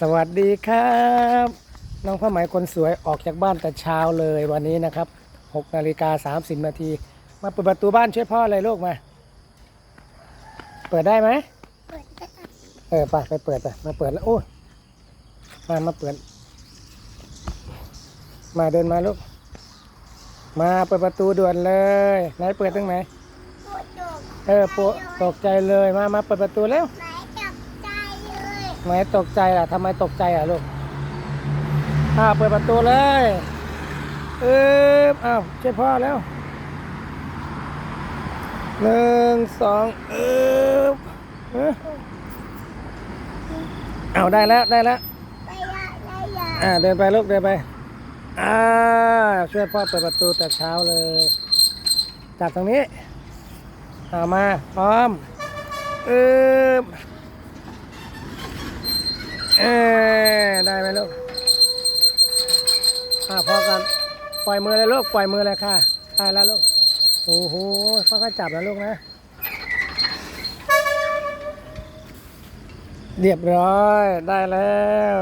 สวัสดีครับ น้องผ้าไหมคนสวยออกจากบ้านแต่เช้าเลยวันนี้นะครับ6นาฬิกา30นาทีมาเปิดประตูบ้านช่วยพ่อเลยลูกมา เปิดได้ไหมเปิดได้เออไปไปเปิดไปมาเปิดแล้วโอ้ยมามาเปิด มาเดินมาลูก มาเปิดประตูด่วนเลยไหนเปิดตรงไหนปวดตกเออปวดตกใจเลยมามาเปิดประตูแล้ว ไหนจับใจเลย ทำ ไมตกใจล่ะทำไมตกใจอะลูกอ้าวเปิดประตูเลยเอออ้าวช่วยพ่อแล้วหนึ่งสองเออเออเอาได้แล้วได้แล้วไปละได้ละอ่าเดินไปลูกเดินไปอ่าช่วยพ่อเปิดประตูแต่เช้าเลยจับตรงนี้เอามาพร้อมเออ เออได้ไหมลูกอ่าพอกันปล่อยมือเลยลูกปล่อยมือเลยค่ะได้แล้วลูกโอ้โหพ่อก็จับแล้วลูกนะ เรียบร้อยได้แล้ว